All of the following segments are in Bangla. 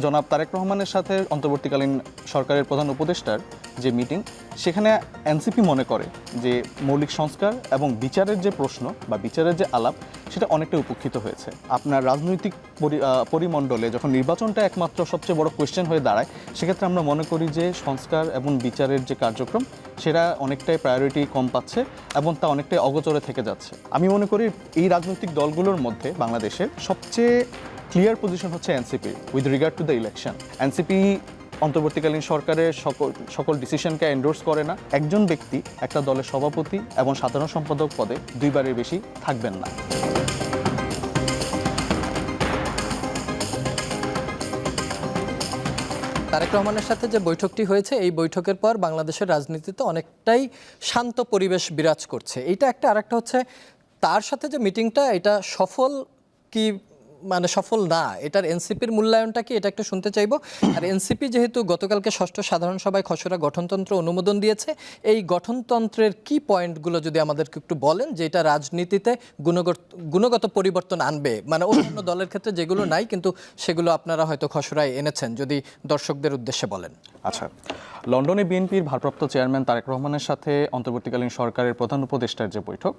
জনাব তারেক রহমানের সাথে অন্তর্বর্তীকালীন সরকারের প্রধান উপদেষ্টার যে মিটিং, সেখানে এনসিপি মনে করে যে মৌলিক সংস্কার এবং বিচারের যে প্রশ্ন বা বিচারের যে আলাপ, সেটা অনেকটা উপেক্ষিত হয়েছে। আপনার রাজনৈতিক পরি- পরিমণ্ডলে যখন নির্বাচনটা একমাত্র সবচেয়ে বড় কোয়েশ্চেন হয়ে দাঁড়ায়, সেক্ষেত্রে আমরা মনে করি যে সংস্কার এবং বিচারের যে কার্যক্রম, সেটা অনেকটাই প্রায়োরিটি কম পাচ্ছে এবং তা অনেকটাই অগোচরে থেকে যাচ্ছে। আমি মনে করি এই রাজনৈতিক দলগুলোর মধ্যে বাংলাদেশের সবচেয়ে ক্লিয়ার পজিশন হচ্ছে NCP with regard to the election NCP অন্তর্বর্তীকালীন সরকারের সকল সকল ডিসিশনকে এন্ডোর্স করে না। একজন ব্যক্তি একটা দলের সভাপতি এবং সাধারণ সম্পাদক পদে দুইবারের বেশি থাকবেন না। তারেক রহমানের সাথে যে বৈঠকটি হয়েছে, এই বৈঠকের পর বাংলাদেশের রাজনীতিতে অনেকটাই শান্ত পরিবেশ বিরাজ করছে। এইটা একটা, আরেকটা হচ্ছে তার সাথে যে মিটিংটা এটা সফল কি মানে সফল না, এটার এনসিপির মূল্যায়নটা কি, এটা একটু শুনতে চাইব। আর এনসিপি যেহেতু গতকালকে ষষ্ঠ সাধারণ সভায় খসড়া গঠনতন্ত্র অনুমোদন দিয়েছে, এই গঠনতন্ত্রের কি পয়েন্টগুলো যদি আমাদেরকে একটু বলেন, যে এটা রাজনীতিতে গুণগত গুণগত পরিবর্তন আনবে মানে অন্যান্য দলের ক্ষেত্রে যেগুলো নাই, কিন্তু সেগুলো আপনারা হয়তো খসড়ায় এনেছেন, যদি দর্শকদের উদ্দেশ্যে বলেন। আচ্ছা লন্ডনে বিএনপির ভারপ্রাপ্ত চেয়ারম্যান তারেক রহমানের সাথে অন্তর্বর্তীকালীন সরকারের প্রধান উপদেষ্টার যে বৈঠক,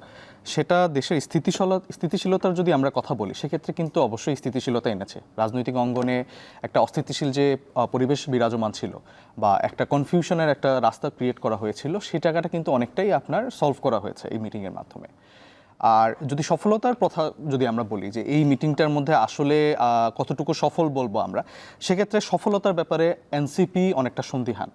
সেটা দেশের স্থিতিশীল, স্থিতিশীলতার যদি আমরা কথা বলি, সেক্ষেত্রে কিন্তু অবশ্যই স্থিতিশীলতা এনেছে। রাজনৈতিক অঙ্গনে একটা অস্থিতিশীল যে পরিবেশ বিরাজমান ছিল বা একটা কনফিউশনের একটা রাস্তা ক্রিয়েট করা হয়েছিল সেই জায়গাটা কিন্তু অনেকটাই আপনার সলভ করা হয়েছে এই মিটিংয়ের মাধ্যমে। আর যদি সফলতার কথা যদি আমরা বলি যে এই মিটিংটার মধ্যে আসলে কতটুকু সফল বলব আমরা, সেক্ষেত্রে সফলতার ব্যাপারে এনসিপি অনেকটা সন্দিহান।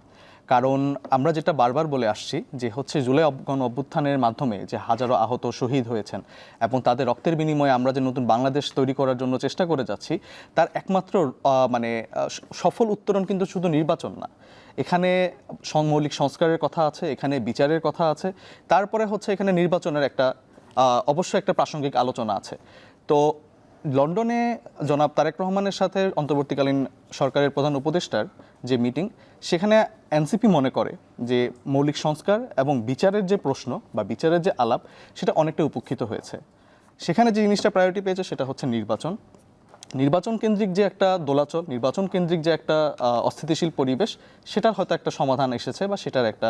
কারণ আমরা যেটা বারবার বলে আসছি যে হচ্ছে জুলাই অব- গণ অভ্যুত্থানের মাধ্যমে যে হাজারো আহত শহীদ হয়েছেন এবং তাদের রক্তের বিনিময়ে আমরা যে নতুন বাংলাদেশ তৈরি করার জন্য চেষ্টা করে যাচ্ছি, তার একমাত্র মানে সফল উত্তরণ কিন্তু শুধু নির্বাচন না। এখানে মৌলিক সংস্কারের কথা আছে, এখানে বিচারের কথা আছে, তারপরে হচ্ছে এখানে নির্বাচনের একটা অবশ্যই একটা প্রাসঙ্গিক আলোচনা আছে। তো লন্ডনে জনাব তারেক রহমানের সাথে অন্তর্বর্তীকালীন সরকারের প্রধান উপদেষ্টার যে মিটিং, সেখানে এনসিপি মনে করে যে মৌলিক সংস্কার এবং বিচারের যে প্রশ্ন বা বিচারের যে আলাপ, সেটা অনেকটা উপেক্ষিত হয়েছে। সেখানে যে জিনিসটা প্রায়োরিটি পেয়েছে, সেটা হচ্ছে নির্বাচন। নির্বাচন কেন্দ্রিক যে একটা দোলাচল, নির্বাচন কেন্দ্রিক যে একটা অস্থিতিশীল পরিবেশ, সেটার হয়তো একটা সমাধান এসেছে বা সেটার একটা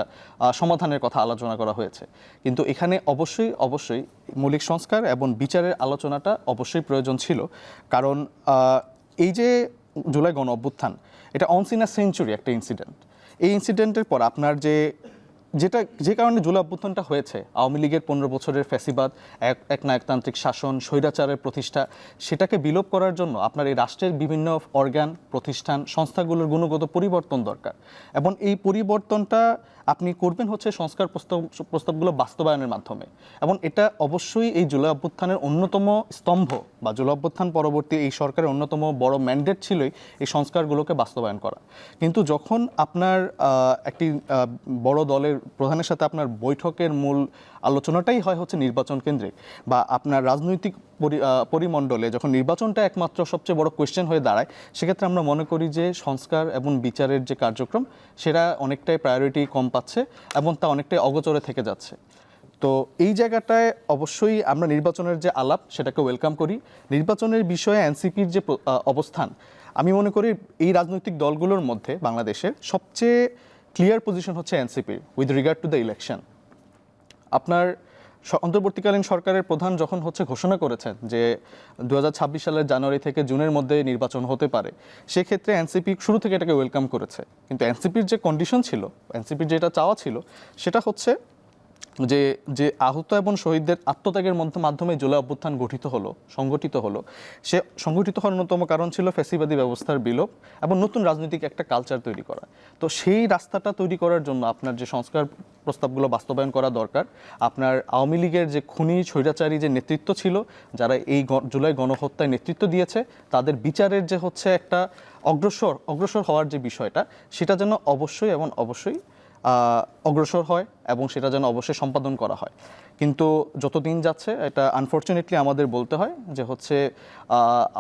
সমাধানের কথা আলোচনা করা হয়েছে। কিন্তু এখানে অবশ্যই অবশ্যই মৌলিক সংস্কার এবং বিচারের আলোচনাটা অবশ্যই প্রয়োজন ছিল। কারণ এই যে জুলাই গণ অভ্যুত্থান, এটা অনসিনা সেঞ্চুরি একটা ইনসিডেন্ট এই ইনসিডেন্টের পর আপনার যে যেটা যে কারণে জুলাই অভ্যুত্থানটা হয়েছে, আওয়ামী লীগের পনেরো বছরের ফ্যাসিবাদ, এক এক নায়কতান্ত্রিক শাসন, স্বৈরাচারের প্রতিষ্ঠা, সেটাকে বিলোপ করার জন্য আপনার এই রাষ্ট্রের বিভিন্ন অর্গান, প্রতিষ্ঠান, সংস্থাগুলোর গুণগত পরিবর্তন দরকার। এবং এই পরিবর্তনটা আপনি করবেন হচ্ছে সংস্কার প্রস্তাব, প্রস্তাবগুলো বাস্তবায়নের মাধ্যমে। এবং এটা অবশ্যই এই জুলাই অভ্যুত্থানের অন্যতম স্তম্ভ বা জুলাই অভ্যুত্থান পরবর্তী এই সরকারের অন্যতম বড় ম্যান্ডেট ছিলই এই সংস্কারগুলোকে বাস্তবায়ন করা। কিন্তু যখন আপনার একটি বড় দলের প্রধানের সাথে আপনার বৈঠকের মূল আলোচনাটাই হয় হচ্ছে নির্বাচন কেন্দ্রিক বা আপনার রাজনৈতিক পরি- পরিমণ্ডলে যখন নির্বাচনটা একমাত্র সবচেয়ে বড় কোয়েশ্চেন হয়ে দাঁড়ায়, সেক্ষেত্রে আমরা মনে করি যে সংস্কার এবং বিচারের যে কার্যক্রম, সেটা অনেকটাই প্রায়োরিটি কম পাচ্ছে এবং তা অনেকটাই অগোচরে থেকে যাচ্ছে। তো এই জায়গাটায় অবশ্যই আমরা নির্বাচনের যে আলাপ, সেটাকে ওয়েলকাম করি। নির্বাচনের বিষয়ে এনসিপির যে অবস্থান, আমি মনে করি এই রাজনৈতিক দলগুলোর মধ্যে বাংলাদেশের সবচেয়ে ক্লিয়ার পজিশন হচ্ছে এনসিপির with regard to the election আপনার অন্তর্বর্তীকালীন সরকারের প্রধান যখন হচ্ছে ঘোষণা করেছেন যে দু হাজার ছাব্বিশ সালের জানুয়ারি থেকে জুনের মধ্যে নির্বাচন হতে পারে, সেক্ষেত্রে এনসিপি শুরু থেকে এটাকে ওয়েলকাম করেছে। কিন্তু এনসিপির যে কন্ডিশন ছিল এনসিপির যেটা চাওয়া ছিল, সেটা হচ্ছে যে যে আহত এবং শহীদদের আত্মত্যাগের মধ্য- মাধ্যমে জুলাই অভ্যুত্থান গঠিত হলো, সংগঠিত হলো। সে সংগঠিত হওয়ার অন্যতম কারণ ছিল ফ্যাসিবাদী ব্যবস্থার বিলোপ এবং নতুন রাজনৈতিক একটা কালচার তৈরি করা। তো সেই রাস্তাটা তৈরি করার জন্য আপনার যে সংস্কার প্রস্তাবগুলো বাস্তবায়ন করা দরকার, আপনার আওয়ামী লীগের যে খুনি, স্বৈরাচারী যে নেতৃত্ব ছিল, যারা এই জুলাই গণহত্যায় নেতৃত্ব দিয়েছে, তাদের বিচারের যে হচ্ছে একটা অগ্রসর অগ্রসর হওয়ার যে বিষয়টা, সেটা যেন অবশ্যই এবং অবশ্যই অগ্রসর হয় এবং সেটা যেন অবশ্যই সম্পাদন করা হয়। কিন্তু যত দিন যাচ্ছে, এটা আনফর্চুনেটলি আমাদের বলতে হয় যে হচ্ছে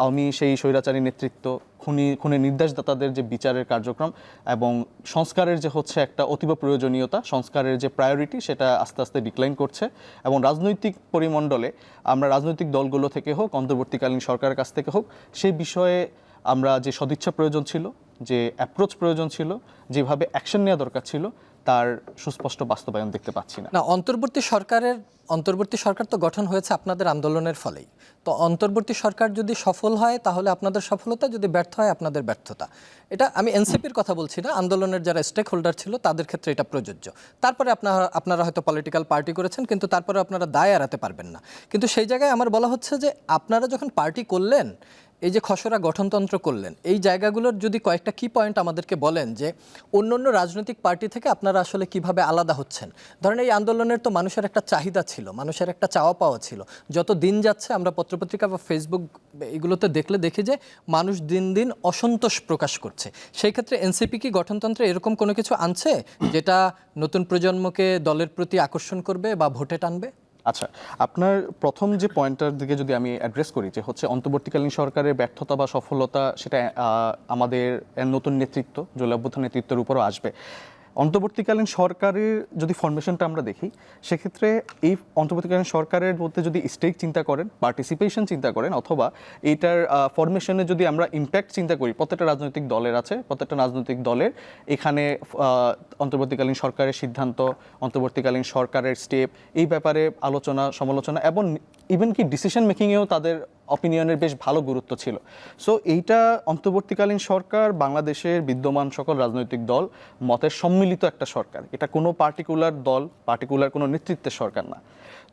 আমি সেই স্বৈরাচারী নেতৃত্ব, খুনি, খুনের নির্দেশদাতাদের যে বিচারের কার্যক্রম এবং সংস্কারের যে হচ্ছে একটা অতীব প্রয়োজনীয়তা, সংস্কারের যে প্রায়োরিটি সেটা আস্তে আস্তে ডিক্লাইন করছে এবং রাজনৈতিক পরিমণ্ডলে আমরা রাজনৈতিক দলগুলো থেকে হোক, অন্তর্বর্তীকালীন সরকারের কাছ থেকে হোক, সেই বিষয়ে আমরা যে সদিচ্ছা প্রয়োজন ছিল যে অ্যাপ্রোচ প্রয়োজন ছিল, যেভাবে অ্যাকশন নেওয়া দরকার ছিল, তার সুস্পষ্ট বাস্তবায়ন দেখতে পাচ্ছি না। না, অন্তর্বর্তী সরকারের, অন্তর্বর্তী সরকার তো গঠন হয়েছে আপনাদের আন্দোলনের ফলেই। তো অন্তর্বর্তী সরকার যদি সফল হয়, তাহলে আপনাদের সফলতা, যদি ব্যর্থ হয়, আপনাদের ব্যর্থতা। এটা আমি এনসিপির কথা বলছি না, আন্দোলনের যারা স্টেক হোল্ডার ছিল, তাদের ক্ষেত্রে এটা প্রযোজ্য। তারপরে আপনারা আপনারা হয়তো পলিটিক্যাল পার্টি করেছেন, কিন্তু তারপরে আপনারা দায় এড়াতে পারবেন না। কিন্তু সেই জায়গায় আমার বলা হচ্ছে যে, আপনারা যখন পার্টি করলেন এই যে খসড়া গঠনতন্ত্র করলেন, এই জায়গাগুলোর যদি কয়েকটা কি পয়েন্ট আমাদেরকে বলেন যে অন্য অন্য রাজনৈতিক পার্টি থেকে আপনারা আসলে কীভাবে আলাদা হচ্ছেন? ধরেন এই আন্দোলনের তো মানুষের একটা চাহিদা ছিল, মানুষের একটা চাওয়া পাওয়া ছিল। যত দিন যাচ্ছে, আমরা পত্রপত্রিকা বা ফেসবুক এগুলোতে দেখলে দেখি যে মানুষ দিন দিন অসন্তোষ প্রকাশ করছে। সেই ক্ষেত্রে এনসিপি কি গঠনতন্ত্রে এরকম কোনো কিছু আনছে, যেটা নতুন প্রজন্মকে দলের প্রতি আকর্ষণ করবে বা ভোটে টানবে? আচ্ছা আপনার প্রথম যে পয়েন্টটার দিকে যদি আমি অ্যাড্রেস করি যে হচ্ছে অন্তর্বর্তীকালীন সরকারের ব্যর্থতা বা সফলতা, সেটা আমাদের নতুন নেতৃত্ব, জলাভ্যুত্থান নেতৃত্বের উপরও আসবে। অন্তর্বর্তীকালীন সরকারের যদি ফরমেশনটা আমরা দেখি, সেক্ষেত্রে এই অন্তর্বর্তীকালীন সরকারের মধ্যে যদি স্টেক চিন্তা করেন পার্টিসিপেশন চিন্তা করেন, অথবা এইটার ফরমেশনে যদি আমরা ইম্প্যাক্ট চিন্তা করি, প্রত্যেকটা রাজনৈতিক দলের আছে, প্রত্যেকটা রাজনৈতিক দলের এখানে অন্তর্বর্তীকালীন সরকারের সিদ্ধান্ত, অন্তর্বর্তীকালীন সরকারের স্টেপ এই ব্যাপারে আলোচনা, সমালোচনা এবং ইভেন কি ডিসিশন মেকিংয়েও তাদের অপিনিয়নের বেশ ভালো গুরুত্ব ছিল। সো এইটা অন্তর্বর্তীকালীন সরকার, বাংলাদেশের বিদ্যমান সকল রাজনৈতিক দল, মতের সম্মিলিত একটা সরকার। এটা কোনো পার্টিকুলার দল পার্টিকুলার কোনো নেতৃত্বের সরকার না।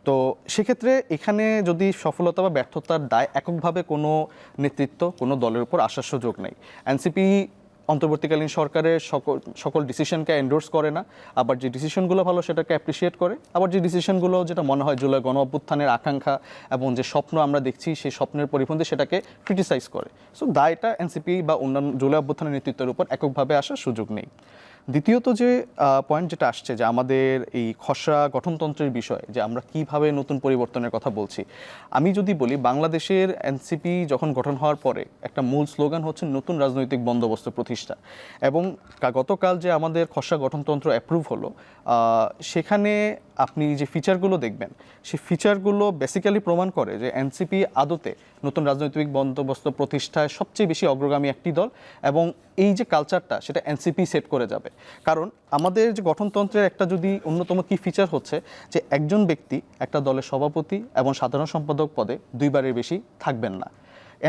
তো, সেক্ষেত্রে এখানে যদি সফলতা বা ব্যর্থতার দায় এককভাবে কোনো নেতৃত্ব, কোনো দলের উপর আসার সুযোগ নেই। এনসিপি অন্তর্বর্তীকালীন সরকারের সকল সকল ডিসিশনকে এন্ডোর্স করে না। আবার যে ডিসিশনগুলো ভালো সেটাকে অ্যাপ্রিসিয়েট করে। আবার যে ডিসিশনগুলো যেটা মনে হয় জুলাই গণ অভ্যুত্থানের আকাঙ্ক্ষা এবং যে স্বপ্ন আমরা দেখছি সেই স্বপ্নের পরিপন্থী সেটাকে ক্রিটিসাইজ করে। সো দায়টা এনসিপি বা অন্যান্য জুলাই অভ্যুত্থানের নেতৃত্বের উপর এককভাবে আসার সুযোগ নেই। দ্বিতীয়ত যে পয়েন্ট যেটা আসছে যে আমাদের এই খসড়া গঠনতন্ত্রের বিষয় যে আমরা কীভাবে নতুন পরিবর্তনের কথা বলছি, আমি যদি বলি বাংলাদেশের এনসিপি যখন গঠন হওয়ার পরে একটা মূল স্লোগান হচ্ছে নতুন রাজনৈতিক বন্দোবস্ত প্রতিষ্ঠা। এবং গতকাল যে আমাদের খসড়া গঠনতন্ত্র অ্যাপ্রুভ হলো সেখানে আপনি যে ফিচারগুলো দেখবেন সেই ফিচারগুলো বেসিক্যালি প্রমাণ করে যে এনসিপি আদতে নতুন রাজনৈতিক বন্দোবস্ত প্রতিষ্ঠায় সবচেয়ে বেশি অগ্রগামী একটি দল এবং এই যে কালচারটা সেটা এনসিপি সেট করে যাবে। কারণ আমাদের যে গঠনতন্ত্রের একটা যদি অন্যতম কি ফিচার হচ্ছে যে একজন ব্যক্তি একটা দলের সভাপতি এবং সাধারণ সম্পাদক পদে দুইবারের বেশি থাকবেন না।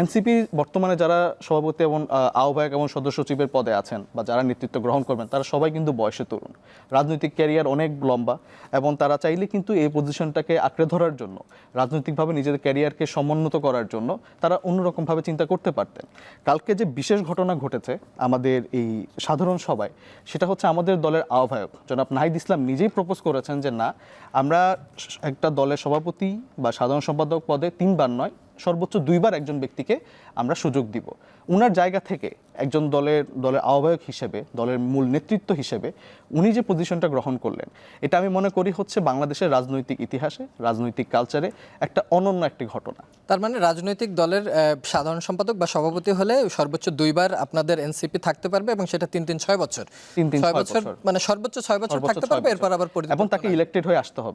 এনসিপি বর্তমানে যারা সভাপতি এবং আহ্বায়ক এবং সদস্য সচিবের পদে আছেন বা যারা নেতৃত্ব গ্রহণ করবেন, তারা সবাই কিন্তু বয়সে তরুণ। রাজনৈতিক ক্যারিয়ার অনেক লম্বা এবং তারা চাইলে কিন্তু এই পজিশনটাকে আঁকড়ে ধরার জন্য, রাজনৈতিকভাবে নিজেদের ক্যারিয়ারকে সমুন্নত করার জন্য তারা অন্যরকমভাবে চিন্তা করতে পারতেন। কালকে যে বিশেষ ঘটনা ঘটেছে আমাদের এই সাধারণ সভায়, সেটা হচ্ছে আমাদের দলের আহ্বায়ক, জনাব নাহিদ ইসলাম নিজেই প্রপোজ করেছেন যে, না, আমরা একটা দলের সভাপতি বা সাধারণ সম্পাদক পদে তিনবার নয় সর্বোচ্চ দুইবার একজন ব্যক্তিকে আমরা সুযোগ দিব। উনার জায়গা থেকে একজন দলের দলের আহ্বায়ক হিসেবে দলের মূল নেতৃত্ব হিসেবে উনি যে পজিশনটা গ্রহণ করলেন এটা আমি মনে করি হচ্ছে বাংলাদেশের রাজনৈতিক ইতিহাসে রাজনৈতিক কালচারে একটা অনন্য একটি ঘটনা। তার মানে রাজনৈতিক দলের সাধারণ সম্পাদক বা সভাপতি হলে সর্বোচ্চ দুইবার আপনাদের এনসিপি থাকতে পারবে এবং সেটা তিন তিন ছয় বছর। তিন তিন ছয় বছর। মানে সর্বোচ্চ ছয় বছর থাকতে পারবে এরপর আবার এবং তাকে ইলেক্টেড হয়ে আসতে হবে।